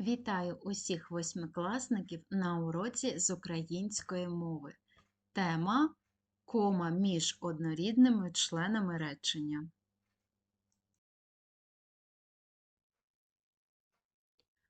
Вітаю усіх восьмикласників на уроці з української мови. Тема кома між однорідними членами речення.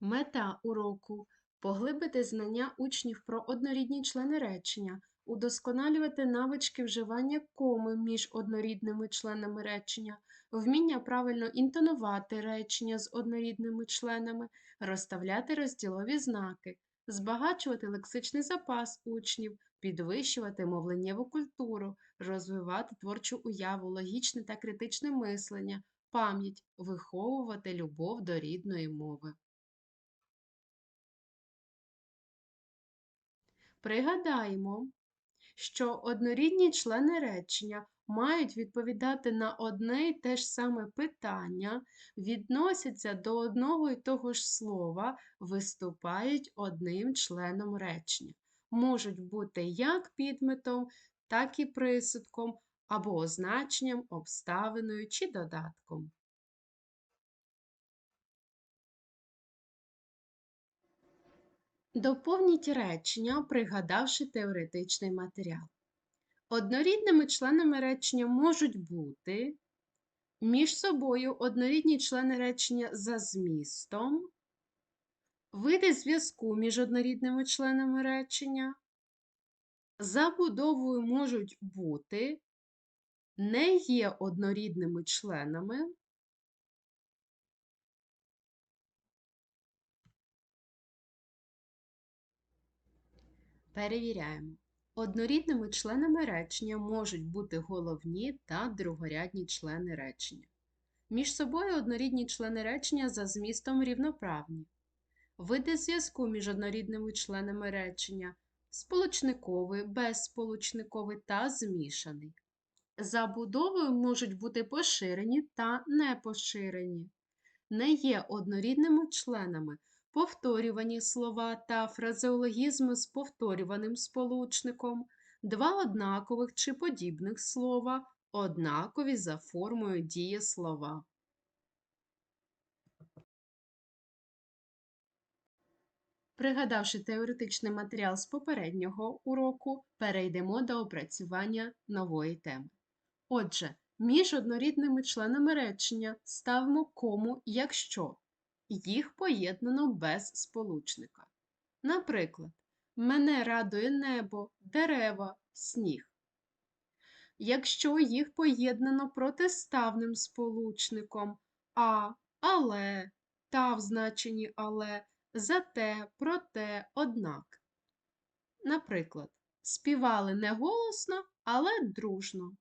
Мета уроку поглибити знання учнів про однорідні члени речення, удосконалювати навички вживання коми між однорідними членами речення, вміння правильно інтонувати речення з однорідними членами, розставляти розділові знаки, збагачувати лексичний запас учнів, підвищувати мовленнєву культуру, розвивати творчу уяву, логічне та критичне мислення, пам'ять, виховувати любов до рідної мови. Пригадаємо, що однорідні члени речення мають відповідати на одне й те ж саме питання, відносяться до одного й того ж слова, виступають одним членом речення. Можуть бути як підметом, так і присудком або означенням, обставиною чи додатком. Доповніть речення, пригадавши теоретичний матеріал. Однорідними членами речення можуть бути між собою однорідні члени речення за змістом, види зв'язку між однорідними членами речення, забудовою можуть бути, не є однорідними членами. Перевіряємо. Однорідними членами речення можуть бути головні та другорядні члени речення. Між собою однорідні члени речення за змістом рівноправні. Види зв'язку між однорідними членами речення сполучниковий, безсполучниковий та змішаний. Забудовою можуть бути поширені та непоширені. Не є однорідними членами повторювані слова та фразеологізми з повторюваним сполучником, два однакових чи подібних слова, однакові за формою дієслова. Пригадавши теоретичний матеріал з попереднього уроку, перейдемо до опрацювання нової теми. Отже, між однорідними членами речення ставимо кому, якщо їх поєднано без сполучника. Наприклад, мене радує небо, дерева, сніг. Якщо їх поєднано протиставним сполучником а, але, та в значенні але, зате, проте, однак. Наприклад, співали не голосно, але дружно.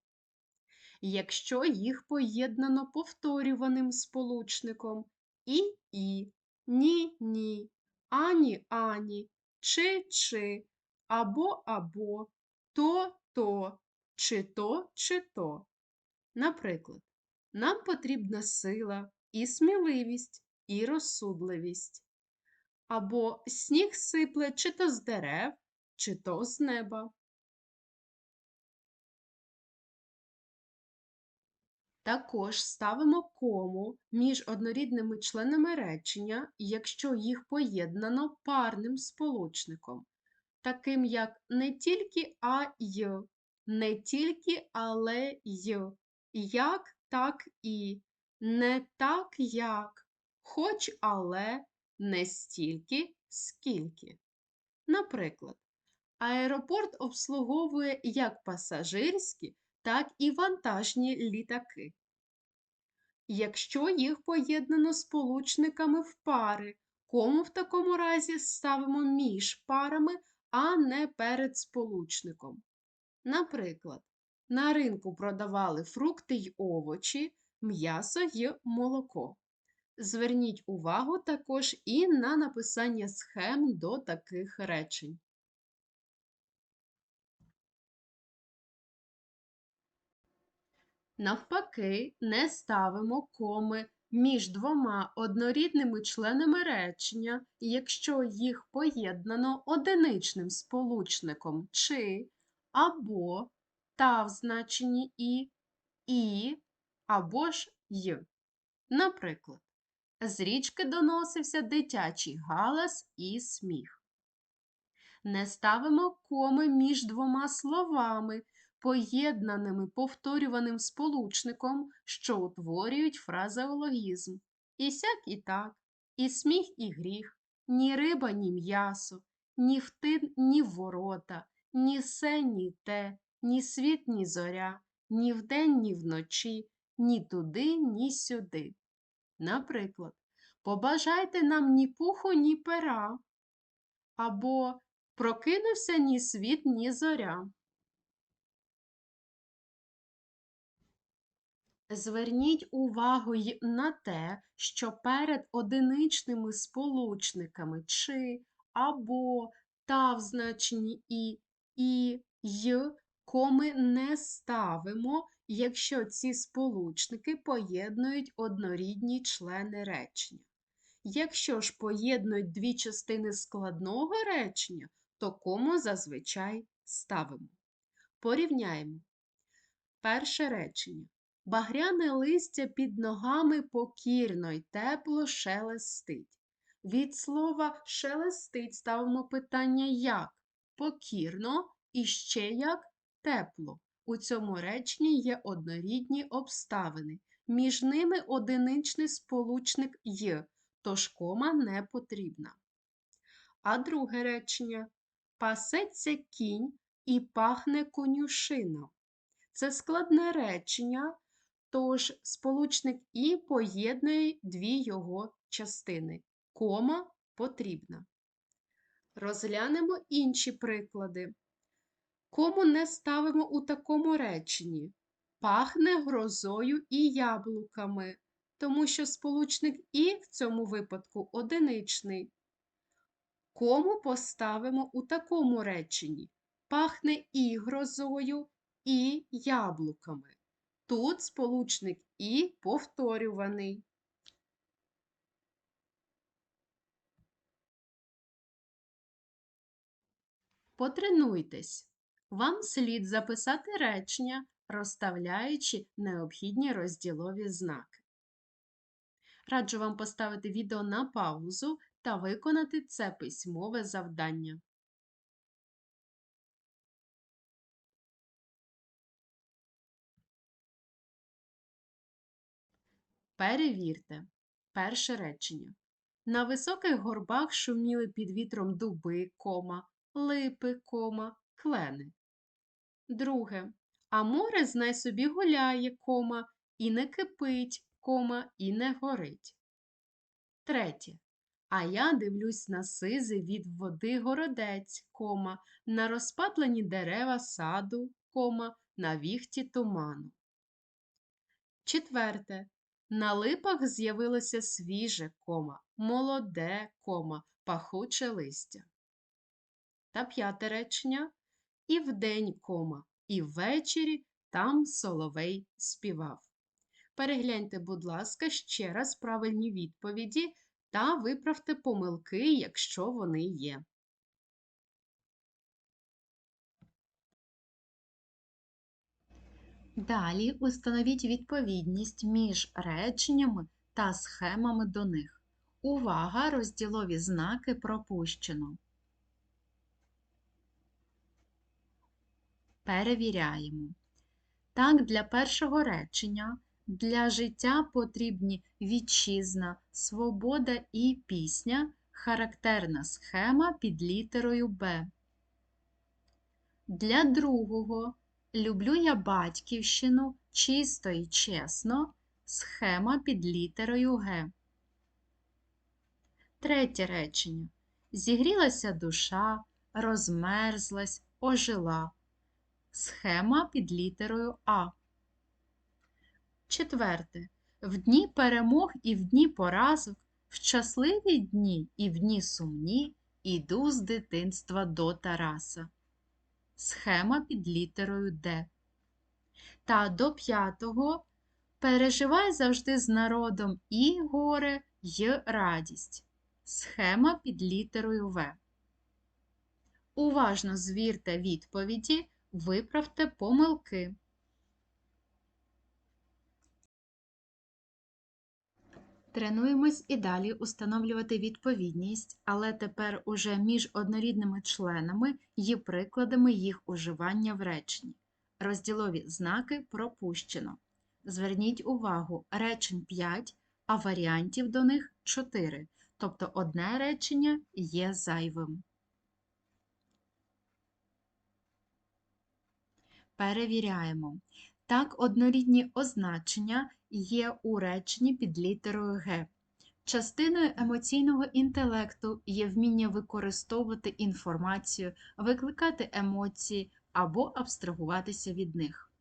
Якщо їх поєднано повторюваним сполучником і і, ні ні, ані ані, чи чи, або або, то то, чи то чи то. Наприклад, нам потрібна сила і сміливість, і розсудливість. Або сніг сипле чи то з дерев, чи то з неба. Також ставимо кому між однорідними членами речення, якщо їх поєднано парним сполучником, таким як не тільки а й, не тільки але й, як так і, не так як, хоч але, не стільки, скільки. Наприклад, аеропорт обслуговує як пасажирські, так і вантажні літаки. Якщо їх поєднано сполучниками в пари, кому в такому разі ставимо між парами, а не перед сполучником. Наприклад, на ринку продавали фрукти й овочі, м'ясо й молоко. Зверніть увагу також і на написання схем до таких речень. Навпаки, не ставимо коми між двома однорідними членами речення, якщо їх поєднано одиничним сполучником чи або та в значенні і, і або ж й. Наприклад, З річки доносився дитячий галас і сміх. Не ставимо коми між двома словами, поєднаними повторюваним сполучником, що утворюють фразеологізм. І сяк і так, і сміх, і гріх, ні риба, ні м'ясо, ні втин, ні ворота, ні се, ні те, ні світ, ні зоря, ні вдень, ні вночі, ні туди, ні сюди. Наприклад, побажайте нам ні пуху, ні пера, або прокинувся ні світ, ні зоря. Зверніть увагу й на те, що перед одиничними сполучниками чи, або, та в значенні і, і, й коми не ставимо, якщо ці сполучники поєднують однорідні члени речення. Якщо ж поєднують дві частини складного речення, то кому зазвичай ставимо. Порівняємо. Перше речення. Багряне листя під ногами покірно й тепло шелестить. Від слова шелестить ставимо питання як покірно і ще як тепло. У цьому реченні є однорідні обставини. Між ними одиничний сполучник «й», тож кома не потрібна. А друге речення пасеться кінь і пахне конюшина. Це складне речення, тож сполучник і поєднує дві його частини. Кома потрібна. Розглянемо інші приклади. Кому не ставимо у такому реченні? Пахне грозою і яблуками, тому що сполучник і в цьому випадку одиничний. Кому поставимо у такому реченні? Пахне і грозою, і яблуками. Тут сполучник і повторюваний. Потренуйтесь. Вам слід записати речення, розставляючи необхідні розділові знаки. Раджу вам поставити відео на паузу та виконати це письмове завдання. Перевірте. Перше речення. На високих горбах шуміли під вітром дуби, кома, липи, кома, клени. Друге. А море знай собі гуляє, кома, і не кипить, кома, і не горить. Третє. А я дивлюсь на сизий від води городець, кома, на розпатлені дерева саду, кома, на віхті туману. Четверте. На липах з'явилося свіже кома, молоде кома, пахуче листя. Та п'яте речення і вдень кома, і ввечері там соловей співав. Перегляньте, будь ласка, ще раз правильні відповіді та виправте помилки, якщо вони є. Далі установіть відповідність між реченнями та схемами до них. Увага! Розділові знаки пропущено. Перевіряємо. Так, для першого речення для життя потрібні вітчизна, свобода і пісня, характерна схема під літерою Б. Для другого люблю я батьківщину чисто і чесно, схема під літерою Г. Третє речення. Зігрілася душа, розмерзлась, ожила. Схема під літерою А. Четверте. В дні перемог і в дні поразок, в щасливі дні і в дні сумні іду з дитинства до Тараса. Схема під літерою Д. Та до п'ятого переживай завжди з народом і горе, й радість. Схема під літерою В. Уважно звірте відповіді, виправте помилки. Тренуємось і далі установлювати відповідність, але тепер уже між однорідними членами є прикладами їх уживання в реченні. Розділові знаки пропущено. Зверніть увагу, речень 5, а варіантів до них 4, тобто одне речення є зайвим. Перевіряємо. Так, однорідні означення є у реченні під літерою Г. Частиною емоційного інтелекту є вміння використовувати інформацію, викликати емоції або абстрагуватися від них.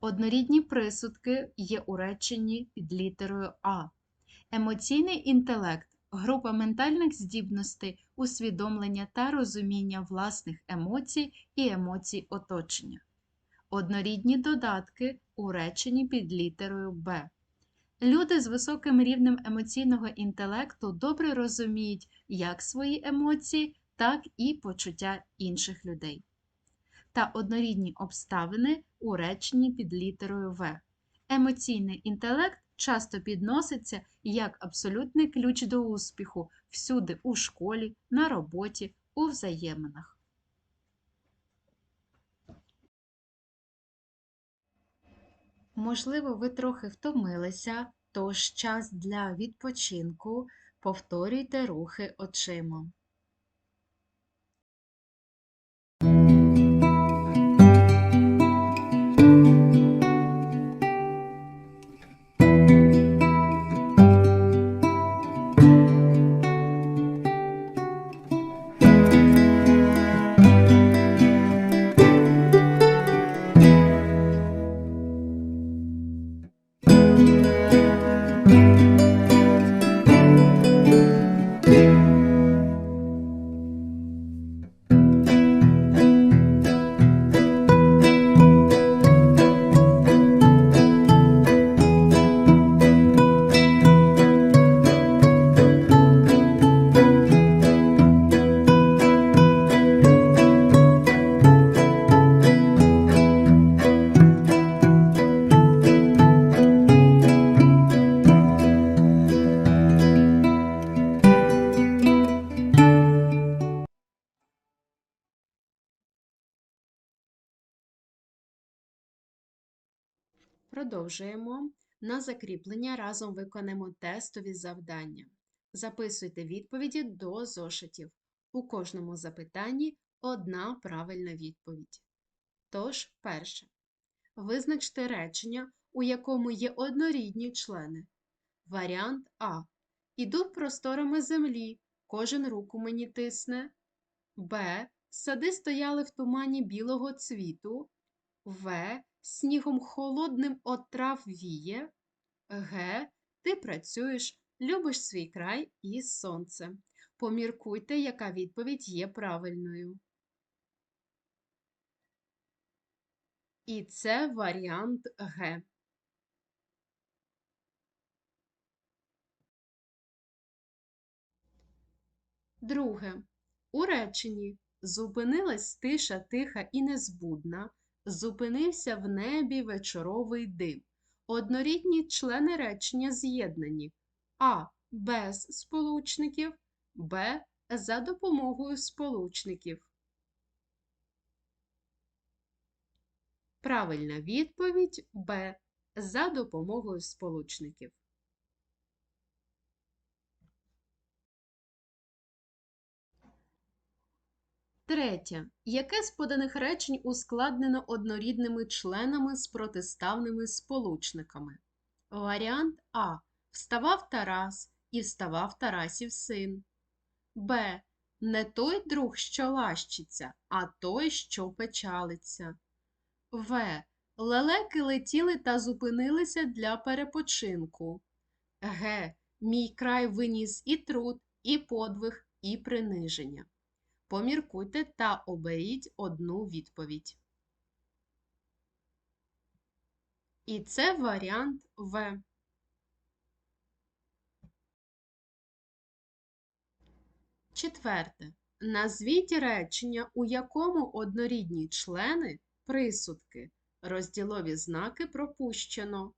Однорідні присудки є у реченні під літерою А. Емоційний інтелект група ментальних здібностей, усвідомлення та розуміння власних емоцій і емоцій оточення. Однорідні додатки у реченні під літерою Б. Люди з високим рівнем емоційного інтелекту добре розуміють як свої емоції, так і почуття інших людей. Та однорідні обставини у реченні під літерою В. Емоційний інтелект часто підноситься як абсолютний ключ до успіху всюди у школі, на роботі, у взаєминах. Можливо, ви трохи втомилися, тож час для відпочинку. Повторюйте рухи очима. Продовжуємо. На закріплення разом виконаємо тестові завдання. Записуйте відповіді до зошитів. У кожному запитанні одна правильна відповідь. Тож, перше. Визначте речення, у якому є однорідні члени. Варіант А. Іду просторами землі, кожен руку мені тисне. Б. Сади стояли в тумані білого цвіту. В. Снігом холодним от трав віє. Г. Ти працюєш, любиш свій край і сонце. Поміркуйте, яка відповідь є правильною. І це варіант Г. Друге. У реченні зупинилась тиша тиха і незбудна, зупинився в небі вечоровий дим. Однорідні члени речення з'єднані А. Без сполучників, Б. За допомогою сполучників. Правильна відповідь Б. За допомогою сполучників. Третє. Яке з поданих речень ускладнено однорідними членами з протиставними сполучниками? Варіант А. Вставав Тарас і вставав Тарасів син. Б. Не той друг, що лащиться, а той, що печалиться. В. Лелеки летіли та зупинилися для перепочинку. Г. Мій край виніс і труд, і подвиг, і приниження. Поміркуйте та оберіть одну відповідь. І це варіант В. Четверте. Назвіть речення, у якому однорідні члени присудки. Розділові знаки пропущено.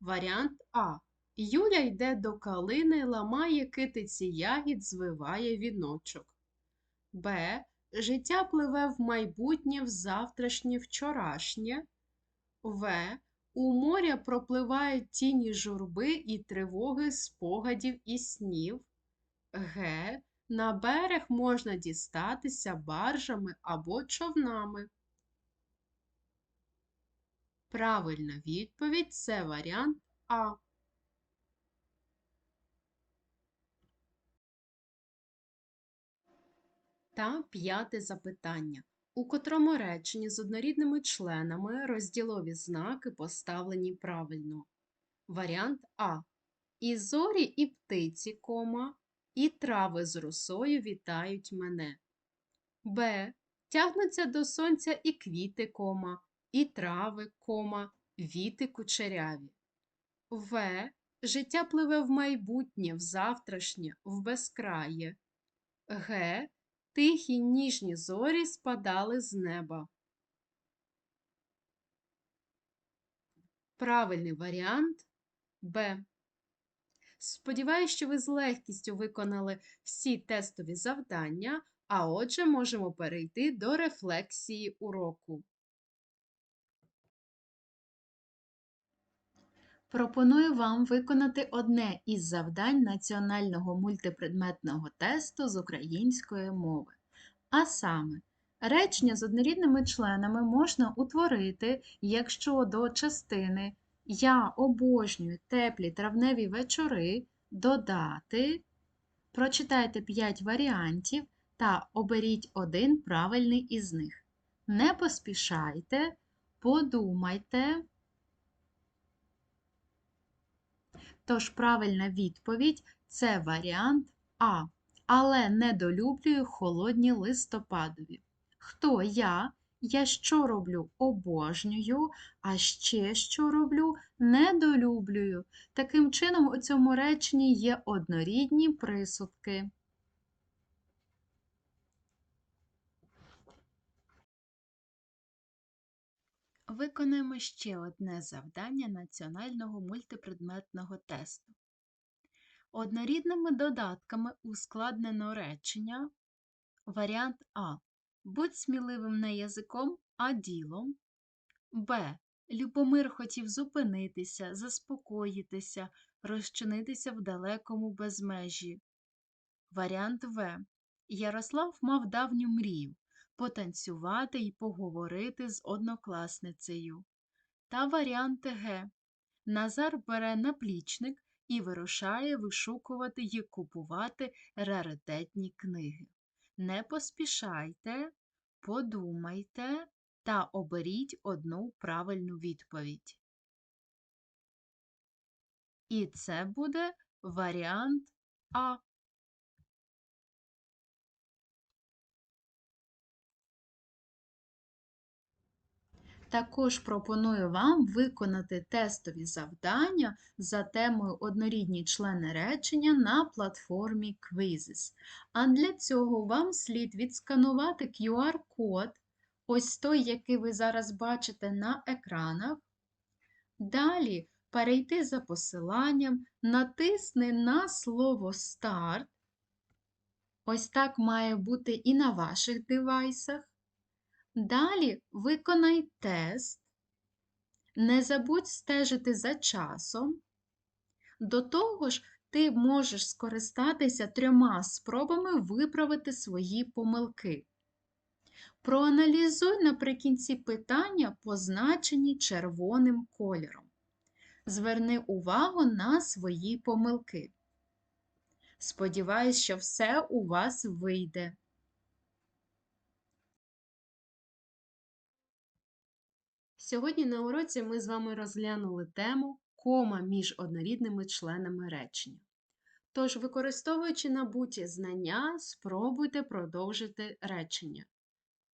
Варіант А. Юля йде до калини, ламає китиці ягід, звиває віночок. Б. Життя пливе в майбутнє, в завтрашнє, вчорашнє. В. У моря пропливають тіні журби і тривоги спогадів і снів. Г. На берег можна дістатися баржами або човнами. Правильна відповідь це варіант А. Та п'яте запитання. У котрому реченні з однорідними членами розділові знаки поставлені правильно? Варіант А. І зорі, і птиці, кома, і трави з росою вітають мене. Б. Тягнуться до сонця і квіти, кома, і трави, кома, віти кучеряві. В. Життя пливе в майбутнє, в завтрашнє, в безкрає. Г. Тихі ніжні зорі спадали з неба. Правильний варіант Б. Сподіваюсь, що ви з легкістю виконали всі тестові завдання, а отже, можемо перейти до рефлексії уроку. Пропоную вам виконати одне із завдань національного мультипредметного тесту з української мови. А саме, речення з однорідними членами можна утворити, якщо до частини Я обожнюю теплі травневі вечори додати, прочитайте 5 варіантів та оберіть один правильний із них. Не поспішайте, подумайте. Тож правильна відповідь це варіант А. Але недолюблюю холодні листопадові. Хто я? Я що роблю? Обожнюю, а ще що роблю? Недолюблюю. Таким чином, у цьому реченні є однорідні присудки. Виконаємо ще одне завдання національного мультипредметного тесту. Однорідними додатками ускладнено речення. Варіант А. Будь сміливим не язиком, а ділом. Б. Любомир хотів зупинитися, заспокоїтися, розчинитися в далекому безмежі. Варіант В. Ярослав мав давню мрію потанцювати і поговорити з однокласницею. Та варіант Г. Назар бере наплічник і вирушає вишукувати і купувати раритетні книги. Не поспішайте, подумайте та оберіть одну правильну відповідь. І це буде варіант А. Також пропоную вам виконати тестові завдання за темою однорідні члени речення на платформі Quizzes. А для цього вам слід відсканувати QR-код, ось той, який ви зараз бачите на екранах. Далі перейти за посиланням, натисни на слово Старт. Ось так має бути і на ваших девайсах. Далі виконай тест. Не забудь стежити за часом. До того ж, ти можеш скористатися трьома спробами виправити свої помилки. Проаналізуй наприкінці питання, позначені червоним кольором. Зверни увагу на свої помилки. Сподіваюсь, що все у вас вийде. Сьогодні на уроці ми з вами розглянули тему кома між однорідними членами речення. Тож, використовуючи набуті знання, спробуйте продовжити речення.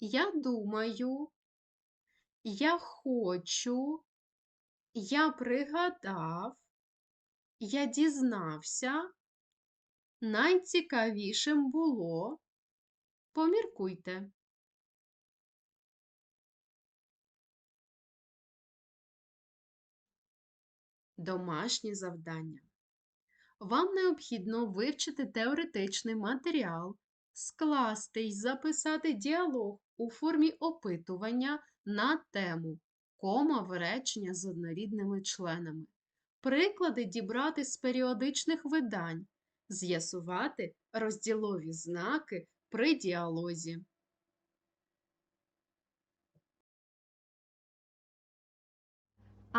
Я думаю, я хочу, я пригадав, я дізнався, найцікавішим було. Поміркуйте. Домашнє завдання. Вам необхідно вивчити теоретичний матеріал, скласти й записати діалог у формі опитування на тему кома в речення з однорідними членами, приклади дібрати з періодичних видань, з'ясувати розділові знаки при діалозі.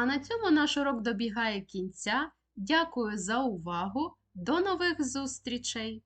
А на цьому наш урок добігає кінця. Дякую за увагу. До нових зустрічей!